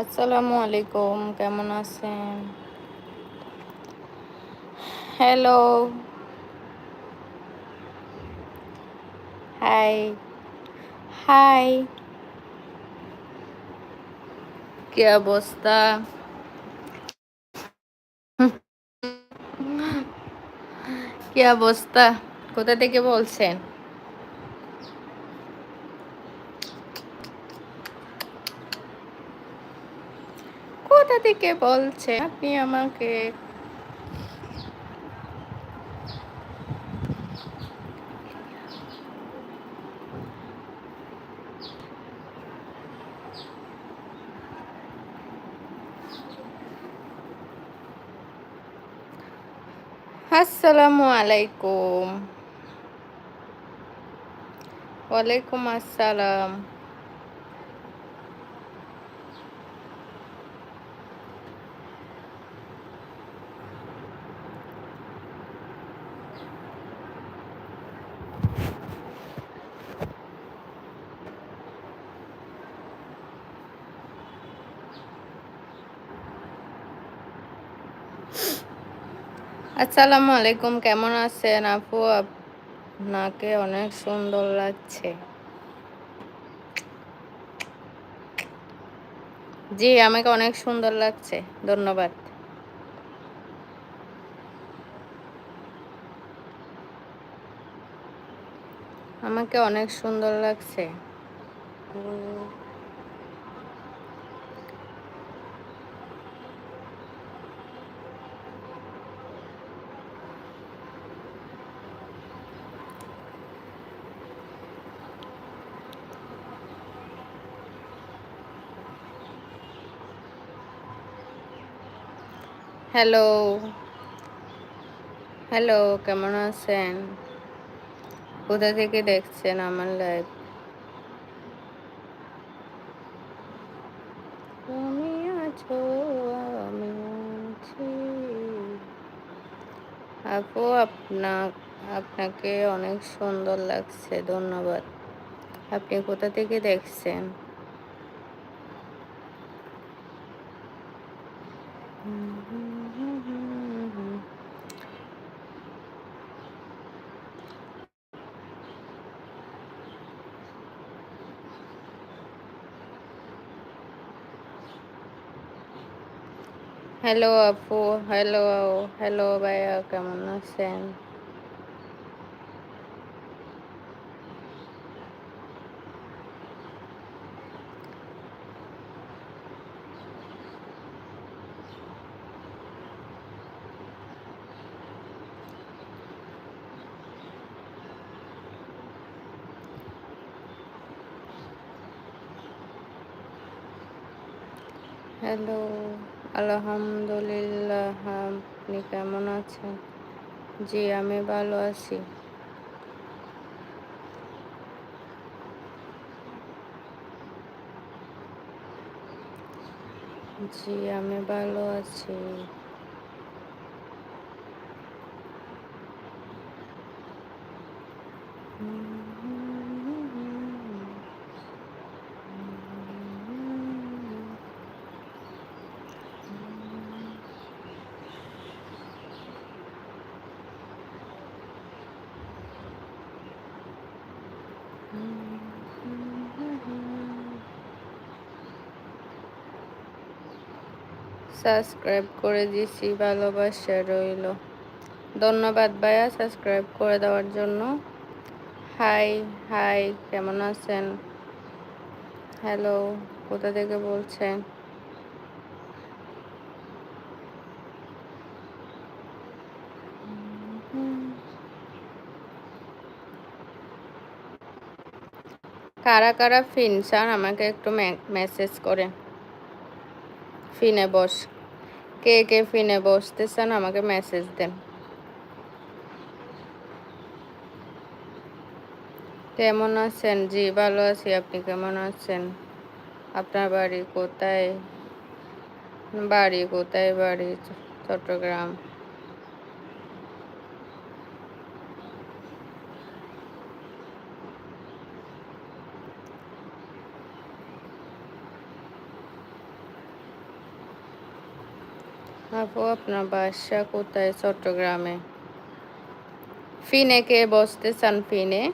আসসালামু আলাইকুম কেমন আছেন? হ্যালো হাই হাই কি অবস্থা? কি অবস্থা? কোথা থেকে বলছেন কোথা থেকে বলছে আপনি আমাকে আসসালামু আলাইকুম। ওয়ালাইকুম আসসালাম। আসসালামু আলাইকুম, কেমন আছেন আপু? আপনাকে অনেক সুন্দর লাগছে। জি, আমাকে অনেক সুন্দর লাগছে। ধন্যবাদ। আমাকে অনেক সুন্দর লাগছে। হ্যালো হ্যালো কেমন আছেন? কোথা থেকে দেখছেন আমার লাইভ তুমি আছো, আমি আছি। আপু, আপনা, আপনাকে অনেক সুন্দর লাগছে, ধন্যবাদ। আপনি কোথা থেকে দেখছেন? হ্যালো আপু হ্যালো হ্যালো ভাইয়া কেমন আছেন হ্যালো আলহামদুলিল্লাহ আপনি কেমন আছেন? জি আমি ভালো আছি। জি আমি ভালো আছি। সাবস্ক্রাইব করে দিছি, ভালোবাসা রইল। ধন্যবাদ ভাইয়া সাবস্ক্রাইব করে দেওয়ার জন্য। হাই হাই, কেমন আছেন? হ্যালো, কোথা থেকে বলছেন? কারা কারা ফিন চান আমাকে একটু মেসেজ করেন। ফিনে বস। কে কে ফিনে বসতে চান আমাকে মেসেজ দেন। কেমন আছেন? জি, ভালো আছি। আপনি কেমন আছেন? আপনার বাড়ি কোথায়? বাড়ি কোথায়? বাড়ি চট্টগ্রাম। আপু, আপনার বাসা কোথায়? চট্টগ্রামে। ফিনে কে বসতে চান ফিনে।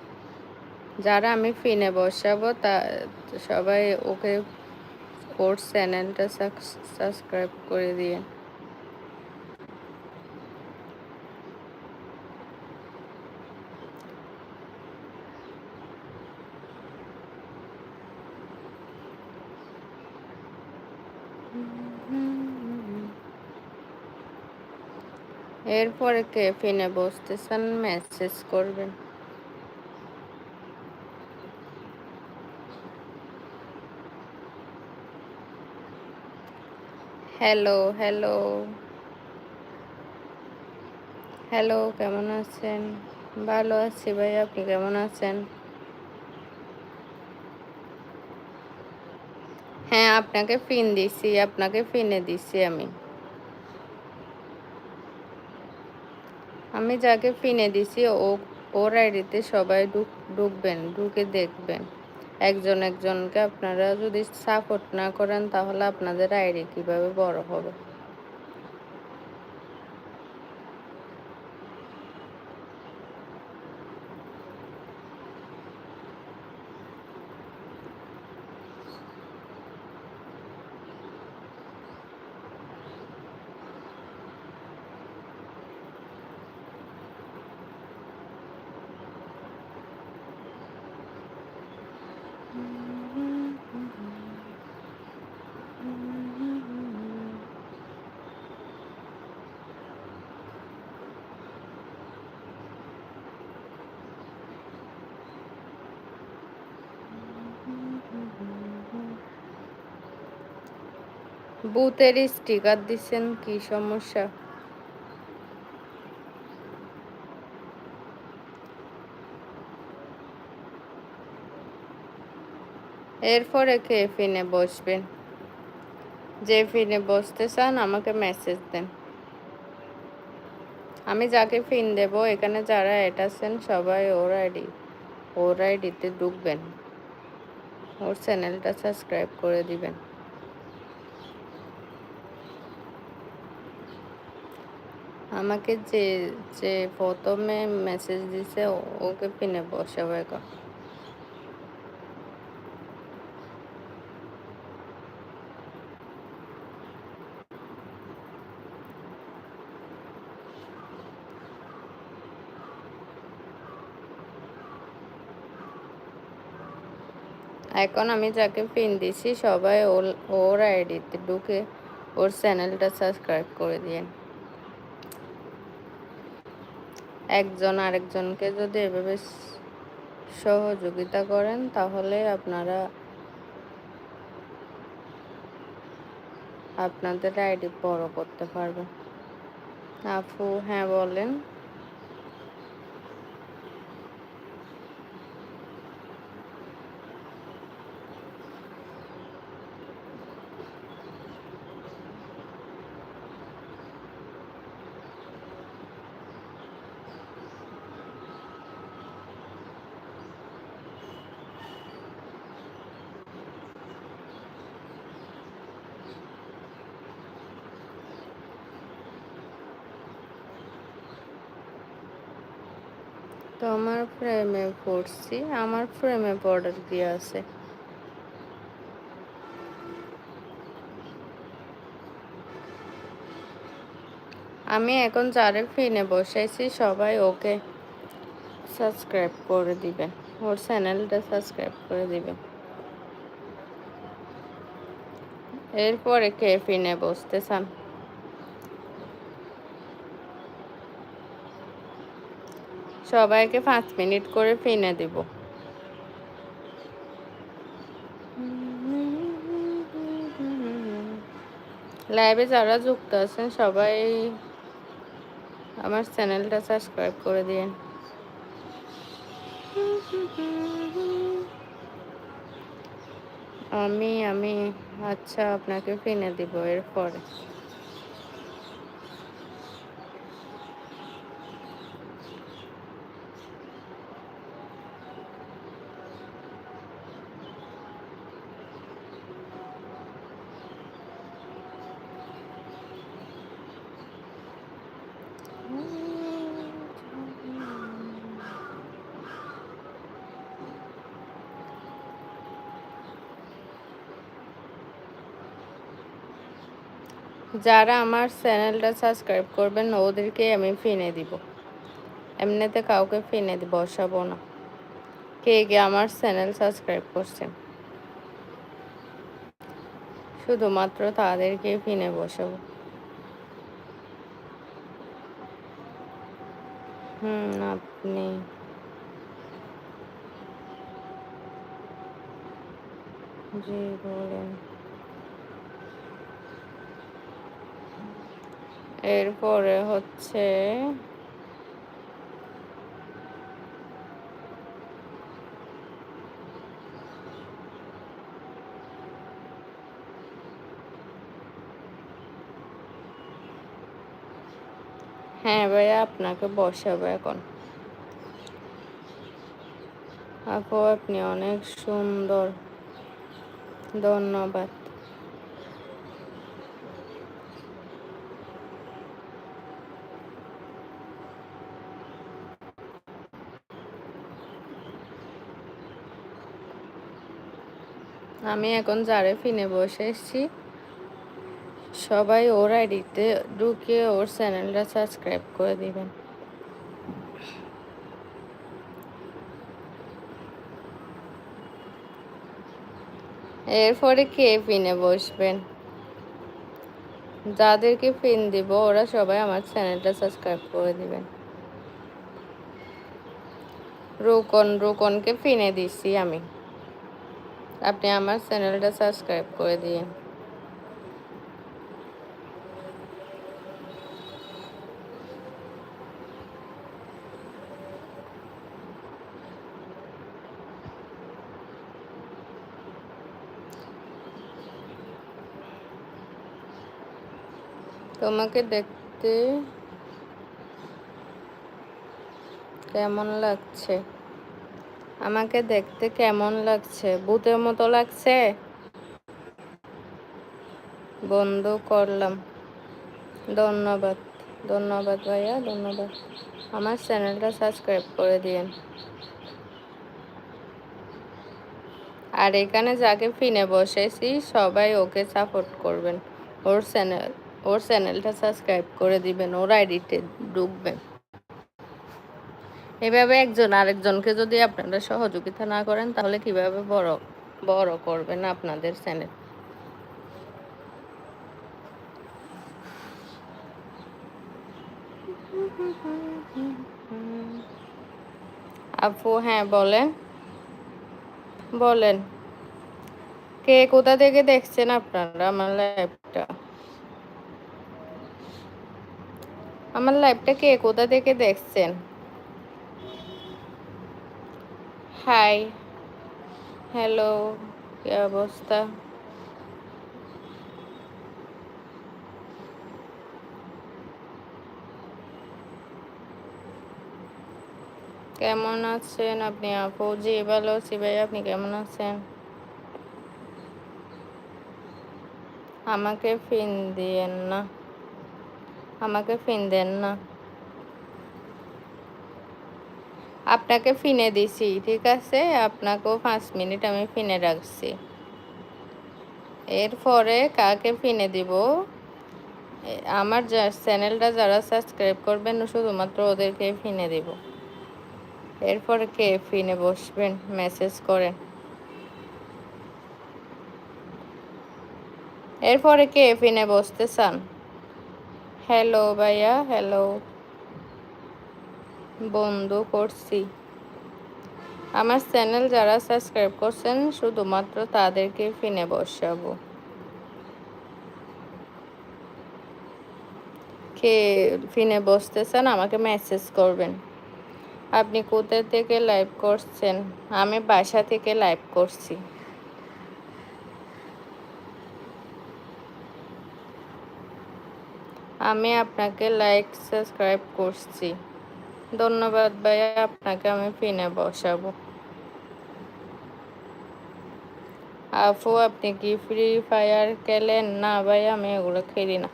যারা আমি ফিনে বসাবো, তা সবাই ওকে ওর চ্যানেলটা সাবস্ক্রাইব করে দিয়ে। এরপরে কে ফিনে বসতেছেন? মেসেজ করবেন। Hello hello. হ্যালো, কেমন আছেন? ভালো আছি ভাই, আপনি কেমন আছেন? হ্যাঁ আপনাকে ফিন দিছি, আপনাকে ফিনে দিছি আমি। আমি যাকে পিনে দিছি, ও, ওর আইডিতে সবাই ঢুকবেন, ঢুকে দেখবেন। একজন একজনকে আপনারা যদি সাপোর্ট না করেন, তাহলে আপনাদের আইডি কীভাবে বড় হবে? বুথের স্টিকার দিচ্ছেন কি সমস্যা? এরপরে কে ফিনে বসবেন। যে ফিনে বসতে চান, আমাকে মেসেজ দেন। আমি যাকে ফিন দেব, এখানে যারা আছেন, সবাই ওর আইডি, ওর আইডিতে ঢুকবেন। ওর চ্যানেলটা সাবস্ক্রাইব করে দিবেন। আমাকে যে যে প্রথমে মেসেজ দিছে ওকে পিনে বসাবো এখন আমি যাকে পিন দিছি, সবাই ওর আইডিতে ঢুকে ওর চ্যানেলটা সাবস্ক্রাইব করে দিন একজন আরেকজনকে যদি এভাবে সহযোগিতা করেন, তাহলে আপনারা আপনাদের আইডি বড় করতে পারবেন। আপু হ্যাঁ বলেন। তো আমার ফ্রেমে পড়ছি আমার ফ্রেমে বর্ডার দিয়ে আছে। আমি এখন যারে ফিনে বসাইছি, সবাই ওকে সাবস্ক্রাইব করে দিবেন ওর চ্যানেলটা সাবস্ক্রাইব করে দিবেন এরপরে কে ফিনে বসতে চান? সবাইকে পাঁচ মিনিট করে ফিনে দিব। লাইভে যারা যুক্ত আছেন, সবাই আমার চ্যানেলটা সাবস্ক্রাইব করে দিন আমি আমি আচ্ছা আপনাকে ফিনে দিব এরপরে। যারা আমার চ্যানেলটা সাবস্ক্রাইব করবেন, ওদেরকে আমি ফিনে দিব। এমনিতে কাউকে ফিনে বসাবো না। কে কে আমার চ্যানেল সাবস্ক্রাইব করছেন? শুধুমাত্র তাদেরকে ফিনে বসাবো। হুম, আপনি জি, বলেন। এরপরে হচ্ছে হ্যাঁ ভাইয়া আপনাকে বসাবো এখন। আপু আপনি অনেক সুন্দর। ধন্যবাদ। আমি এখন যারে ফিনে বসে এসেছি। সবাই ওর আইডিতে ঢুকে ওর চ্যানেলটা সাবস্ক্রাইব করে দিবেন। এরপরে কে পিনে বসবেন? যাদেরকে পিন দিব, ওরা সবাই আমার চ্যানেলটা সাবস্ক্রাইব করে দিবেন। রুকন, রুকনকে পিনে দিছি আমি। আপনি আমার চ্যানেলটা সাবস্ক্রাইব করে দিন। তোমাকে দেখতে কেমন লাগছে? আমাকে দেখতে কেমন লাগছে? ভূতের মতো লাগছে? বন্ধ করলাম। ধন্যবাদ। ধন্যবাদ ভাইয়া, ধন্যবাদ। আমার চ্যানেলটা সাবস্ক্রাইব করে দিন আর এখানে যাকে ফিনে বসেছি, সবাই ওকে সাপোর্ট করবেন। ওর চ্যানেল, ওর চ্যানেলটা সাবস্ক্রাইব করে দিবেন, ওর আইডিতে ঢুকবেন। এভাবে একজন আরেকজনকে যদি আপনারা সহযোগিতা না করেন, তাহলে কীভাবে বড় বড় করবেন আপনাদের চ্যানেল? আপু হ্যাঁ বলেন। বলেন। কে, কোথা থেকে দেখছেন আপনারা আমার লাইভটা? আমার লাইভটা কে, কোথা থেকে দেখছেন? হাই হ্যালো কি অবস্থা? কেমন আছেন আপনি? আপু, জি, ভালো আছি ভাই। আপনি কেমন আছেন? আমাকে ফিন দিয়েন না। আমাকে ফিন দেন না। আপনাকে ফিনে দিছি, ঠিক আছে? আপনাকেও পাঁচ মিনিট আমি ফিনে রাখছি। এরপরে কাকে ফিনে দিব? আমার চ্যানেলটা যারা সাবস্ক্রাইব করবেন, শুধুমাত্র ওদেরকে ফিনে দিব। এরপরে কে ফিনে বসবেন? মেসেজ করেন। এরপরে কে ফিনে বসতে চান? হ্যালো ভাইয়া, হ্যালো। বন্ধু করছি। আমার চ্যানেল যারা সাবস্ক্রাইব করছেন, শুধুমাত্র তাদেরকে ফিনে বসাবো। কে ফিনে বসতে চান আমাকে মেসেজ করবেন। আপনি কোথা থেকে লাইভ করছেন? আমি বাসা থেকে লাইভ করছি। আমি আপনাকে লাইক সাবস্ক্রাইব করছি। ধন্যবাদ ভাইয়া, আপনাকে আমি ফিনে বসাবো। আফু, আপনি কি ফ্রি ফায়ার খেলেন? না ভাই আমি এগুলো খেলি না।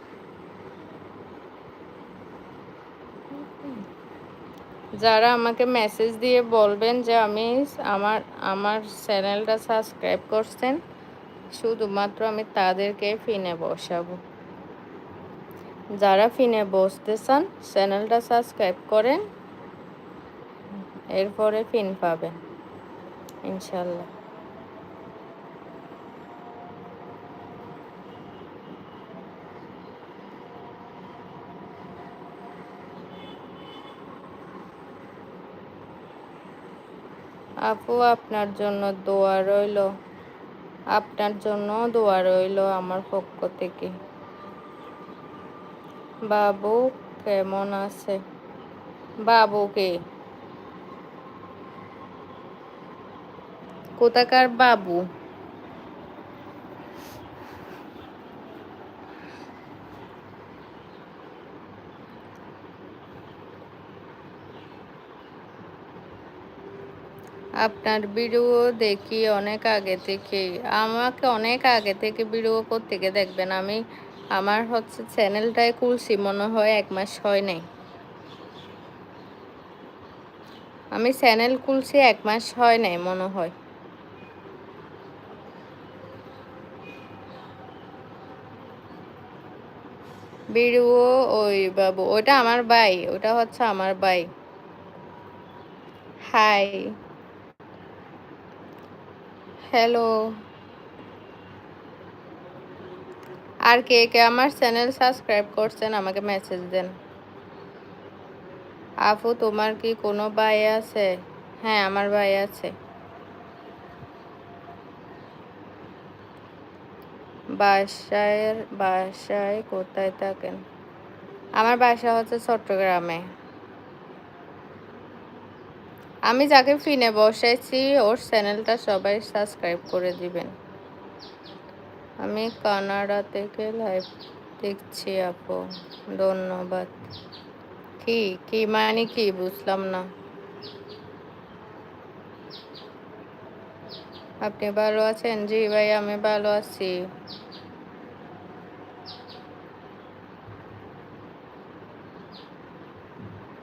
যারা আমাকে মেসেজ দিয়ে বলবেন যে আমি আমার আমার চ্যানেলটা সাবস্ক্রাইব করছেন, শুধুমাত্র আমি তাদেরকে ফিনে বসাবো। যারা ফিনে বসতে চান চ্যানেলটা সাবস্ক্রাইব করেন এরপরে ফিন পাবেন ইনশাল্লাহ। আপু, আপনার জন্য দোয়া রইল। আপনার জন্য দোয়া রইল আমার পক্ষ থেকে। বাবু, কেমন আছে? বাবুকে কোথাকার বাবু? আপনার ভিডিও দেখি অনেক আগে থেকে। আমাকে অনেক আগে থেকে ভিডিও থেকে দেখবেন? আমি, আমার হচ্ছে চ্যানেলটাই খুলছি, মনে হয় এক মাস হয় নাই। আমি চ্যানেল খুলছি এক মাস হয় নাই, মনে হয়। ভিডিও ওই বাবু, ওইটা আমার ভাই ওটা হচ্ছে আমার ভাই হাই। হ্যালো। আর কে কে আমার চ্যানেল সাবস্ক্রাইব করছেন, আমাকে মেসেজ দেন। আপু, তোমার কি কোনো ভাই আছে? হ্যাঁ আমার ভাই আছে। বাসায় বাসায় কোথায় থাকেন? আমার বাসা হচ্ছে চট্টগ্রামে। আমি যাকে ফিনে বসাইছি, ওর চ্যানেলটা সবাই সাবস্ক্রাইব করে দিবেন। আমি কানাডা থেকে লাইভ দেখছি, আপু। ধন্যবাদ। কি কি মানে কি? বুঝলাম না। আপনি ভালো আছেন? জি ভাই, আমি ভালো আছি।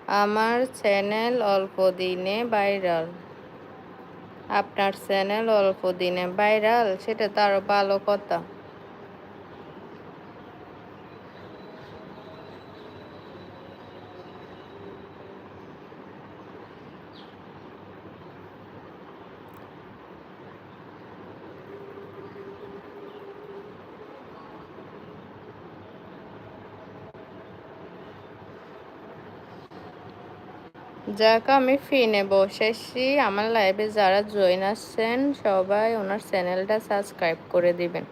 আমার চ্যানেল অল্প দিনে ভাইরাল। আপনার চ্যানেল অল্প দিনে ভাইরাল, সেটা তো আরও ভালো কথা। যাক, আমি ফি ফিনে বসেছি আমার লাইভে যারা জয়েন আসছেন সবাই ওনার চ্যানেলটা সাবস্ক্রাইব করে দিবেন।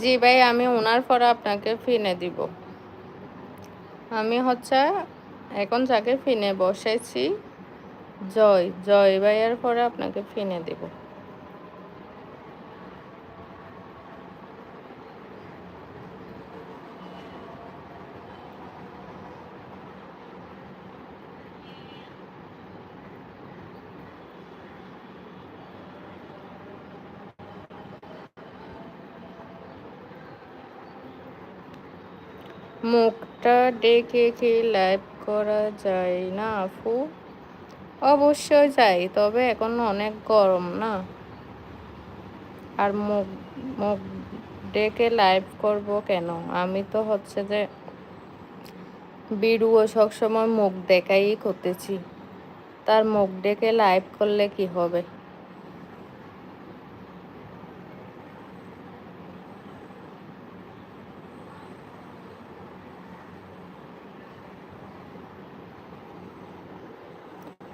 জি ভাই, আমি ওনার পরে আপনাকে ফিনে দিব। আমি হচ্ছে এখন যাকে ফিনে বসেছি জয় জয় ভাইয়ার পরে আপনাকে ফেনে দেব। মুখটা ডেকে কি লাইভ করা যায় না আপু অবশ্যই যাই, তবে এখন অনেক গরম না? আর মুখ মুখ ডেকে লাইভ করব কেন? আমি তো হচ্ছে যে বিড়ুও সবসময় মুখ দেখাই করতেছি। তার মুখ ডেকে লাইভ করলে কি হবে?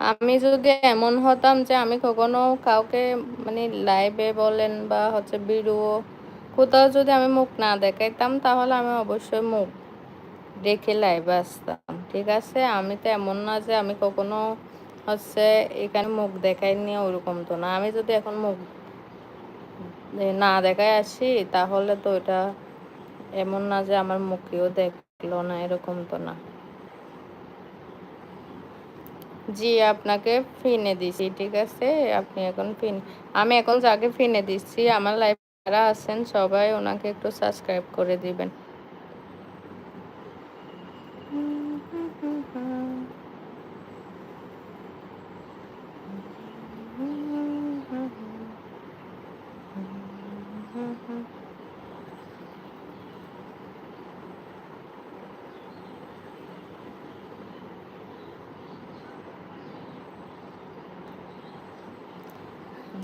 আমি যদি এমন হতাম যে আমি কখনো কাউকে মানে লাইভে বলেন বা হচ্ছে ভিডিও কোথাও যদি আমি মুখ না দেখাইতাম, তাহলে আমি অবশ্যই মুখ দেখে লাইভে আসতাম, ঠিক আছে? আমি তো এমন না যে আমি কখনো হচ্ছে এখানে মুখ দেখাই নিয়ে ওরকম তো না। আমি যদি এখন মুখ না দেখায় আসি, তাহলে তো এটা এমন না যে আমার মুখেও দেখল না, এরকম তো না। জি, আপনাকে ফিনে দিছি, ঠিক আছে? আপনি এখন ফিন আমি এখন যাকে ফিনে দিচ্ছি, আমার লাইফ যারা আছেন সবাই ওনাকে একটু সাবস্ক্রাইব করে দিবেন।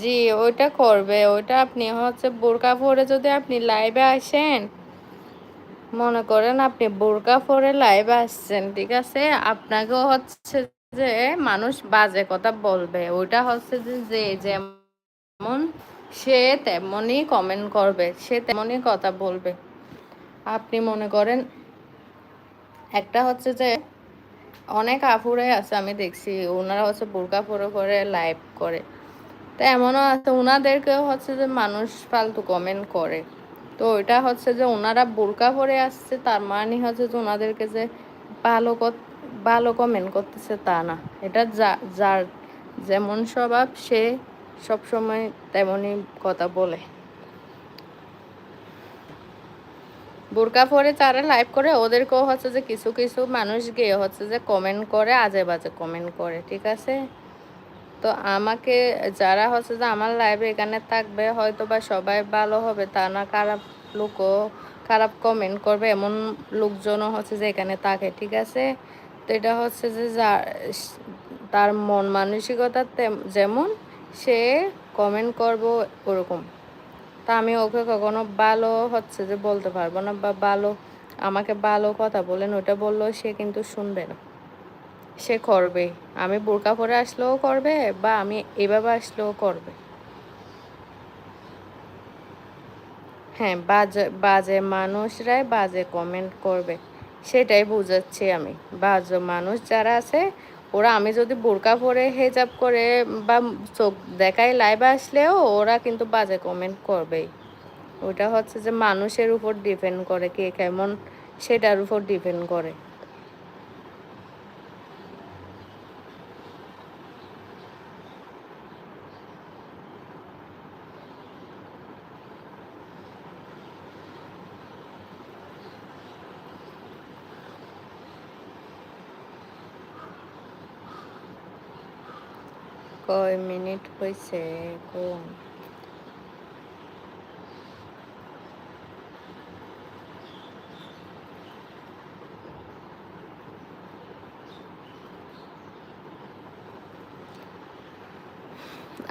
জি, ওইটা করবে। ওইটা আপনি হচ্ছে বোরকা পরে যদি আপনি লাইভে আসেন, মনে করেন আপনি বোরকা পরে লাইভে আসছেন, ঠিক আছে? আপনাকেও হচ্ছে যে মানুষ বাজে কথা বলবে। ওইটা হচ্ছে যে যে যেমন সে তেমনই কমেন্ট করবে, সে তেমনই কথা বলবে। আপনি মনে করেন, একটা হচ্ছে যে অনেক আপুরাই আছে, আমি দেখছি, ওনারা হচ্ছে বোরকা পরে করে লাইভ করে। তো এমনও আছে ওনাদেরকেও হচ্ছে যে মানুষ ফালতু কমেন্ট করে। তো ওইটা হচ্ছে যে ওনারা বোরকা পরে আসছে, তার মানে হচ্ছে যে ওনাদেরকে যে ভালো ভালো কমেন্ট করতেছে তা না। এটা যা, যার যেমন স্বভাব, সে সবসময় তেমনই কথা বলে। বোরকা পরে তারা লাইভ করে, ওদেরকেও হচ্ছে যে কিছু কিছু মানুষ গিয়ে হচ্ছে যে কমেন্ট করে আজে বাজে কমেন্ট করে, ঠিক আছে? তো আমাকে যারা হচ্ছে যে আমার লাইভে এখানে থাকবে হয়তো বা সবাই ভালো হবে, তা না খারাপ লোকও খারাপ কমেন্ট করবে, এমন লোকজনও হচ্ছে যে এখানে থাকে, ঠিক আছে? তো এটা হচ্ছে যে তার মন মানসিকতা যেমন সে কমেন্ট করব ওরকম। তা আমি ওকে কখনো ভালো হচ্ছে যে বলতে পারব না বা ভালো, আমাকে ভালো কথা বলেন, ওটা বললেও সে কিন্তু শুনবে না। সে করবে। আমি বোরকা পরে আসলেও করবে বা আমি এভাবে আসলেও করবে। হ্যাঁ বাজে বাজে মানুষরাই বাজে কমেন্ট করবে। সেটাই বুঝাচ্ছি আমি। বাজে মানুষ যারা আছে, ওরা আমি যদি বোরকা পরে হেজাব করে বা চোখ দেখাই লাইভ আসলেও ওরা কিন্তু বাজে কমেন্ট করবেই। ওটা হচ্ছে যে মানুষের উপর ডিপেন্ড করে কে কেমন, সেটার উপর ডিপেন্ড করে কয় মিনিট হয়েছে কোন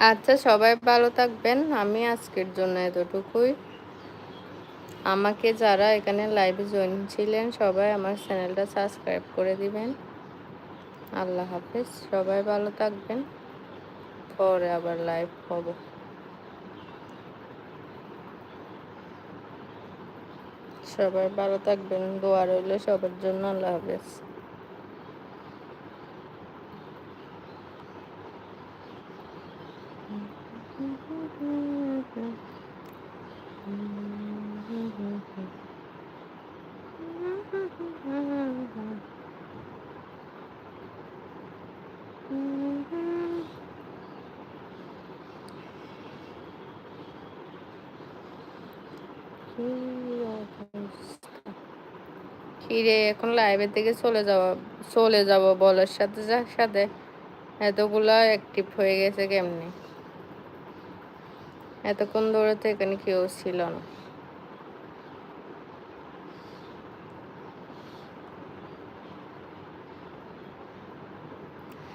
আচ্ছা সবাই ভালো থাকবেন। আমি আজকের জন্য এতটুকুই। আমাকে যারা এখানে লাইভে জয়েন ছিলেন, সবাই আমার চ্যানেলটা সাবস্ক্রাইব করে দিবেন। আল্লাহ হাফেজ। সবাই ভালো থাকবেন। পরে আবার লাইভ হব। সবাই ভালো থাকবেন দোয়া রইল সবার জন্য আল্লাহ হাফেজ। কিরে এখন লাইভের থেকে চলে যাওয়া, চলে যাব বলার সাথে সাথে। এতগুলা অ্যাক্টিভ হয়ে গেছে কেমনি? এতক্ষণ ধরে তো এখানে কেউ ছিল না।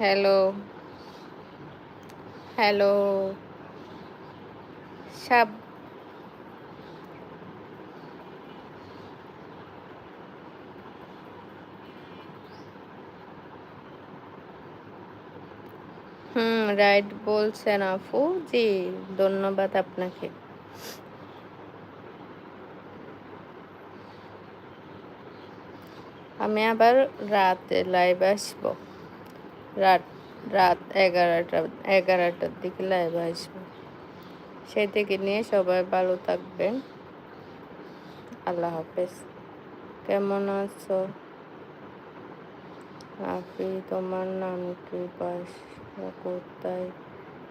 হ্যালো হ্যালো সাব হুম রাইট বলছেন আপু। জি, ধন্যবাদ আপনাকে। আমি আবার রাতে লাইভ আসব। রাত রাত এগারোটা, এগারোটার দিকে লাইভ আসব। সেই থেকে নিয়ে সবাই ভালো থাকবেন। আল্লাহ হাফেজ। কেমন আছো? আপনি, তোমার নাম কি পাশ কোথায়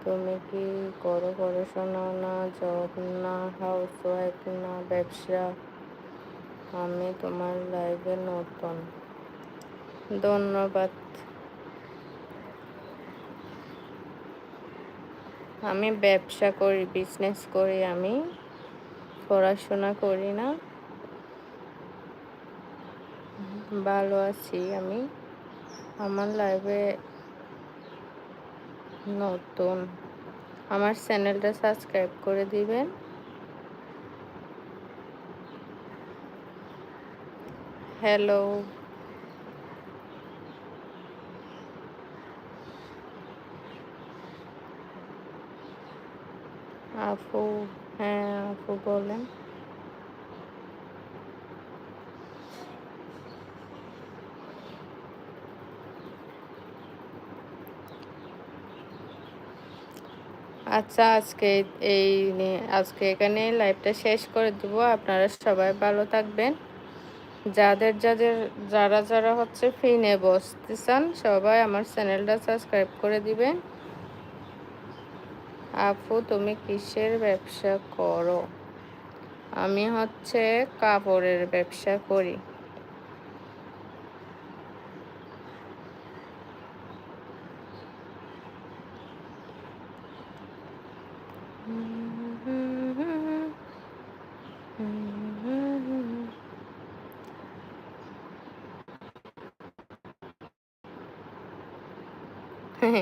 তুমি কি করো পড়াশোনা? না জব না হাউস ওয়াইফ না, ব্যবসা? আমি তোমার লাইভে নতুন। ধন্যবাদ। আমি ব্যবসা করি বিজনেস করি, আমি পড়াশোনা করি না। ভালো আছি আমি। আমার লাইভে নতুন। আমার চ্যানেলটা সাবস্ক্রাইব করে দিবেন। হ্যালো। আপু হ্যাঁ আপু বলেন। আচ্ছা আজকে এই নিয়ে, আজকে এখানে লাইভটা শেষ করে দেব। আপনারা সবাই ভালো থাকবেন। যাদের যাদের, যারা যারা হচ্ছে ফিনে বসতে চান সবাই আমার চ্যানেলটা সাবস্ক্রাইব করে দিবেন। আপু, তুমি কিসের ব্যবসা করো? আমি হচ্ছে কাপড়ের ব্যবসা করি।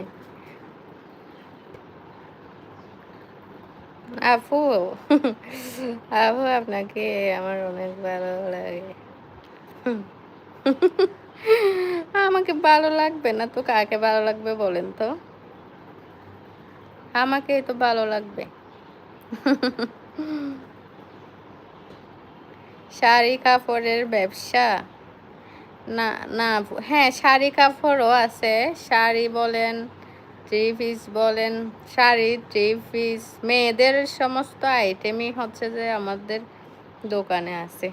আপু আপু, আপনাকে আমার অনেক ভালো লাগে। আমাকে ভালো লাগবে না? তো কাকে ভালো লাগবে বলেন তো? আমাকে তো ভালো লাগবে। শাড়ি কাপড়ের ব্যবসা? না না হ্যাঁ শাড়ি কাপড়ও আছে। শাড়ি বলেন থ্রি পিস বলেন, শাড়ি থ্রি পিস মেয়েদের সমস্ত আইটেমই হচ্ছে যে আমাদের দোকানে আছে।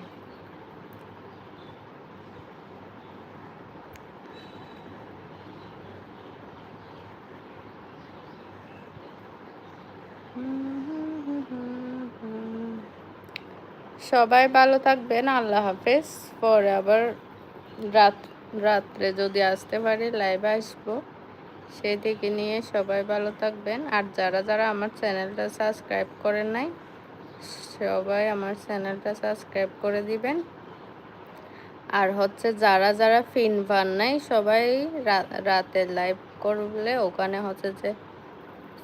সবাই ভালো থাকবেন, আল্লাহ হাফেজ। পরে আবার রাত, রাত্রে যদি আসতে পারি লাইভে আসব। সেই থেকে নিয়ে সবাই ভালো থাকবেন। আর যারা যারা আমার চ্যানেলটা সাবস্ক্রাইব করেন নাই, সবাই আমার চ্যানেলটা সাবস্ক্রাইব করে দিবেন। আর হচ্ছে যারা যারা ফিন পান নাই, সবাই রাতে লাইভ করলে ওখানে হচ্ছে যে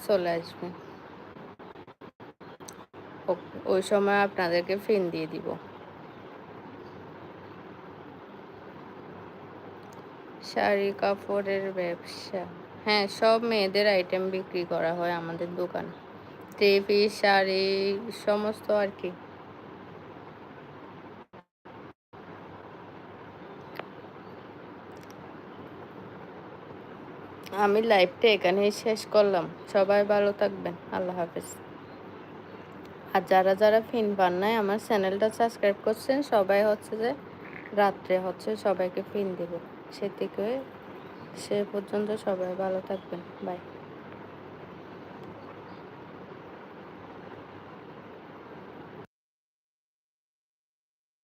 চলে আসবেন ওই সময় আপনাদেরকে ফিন দিয়ে দিব। শাড়ি কাপড়ের ব্যবসা। হ্যাঁ সব মেয়েদের আইটেম বিক্রি করা হয় আমাদের দোকানে। পিস শাড়ি, সমস্ত আর কি। আমি লাইভটা এখানেই শেষ করলাম। সবাই ভালো থাকবেন। আল্লাহ হাফেজ। আর যারা যারা ফিন পান নাই, আমার চ্যানেলটা সাবস্ক্রাইব করছেন, সবাই হচ্ছে যে রাত্রে হচ্ছে সবাইকে ফিন দেব। সে থেকে সে পর্যন্ত সবাই ভালো থাকবেন। বাই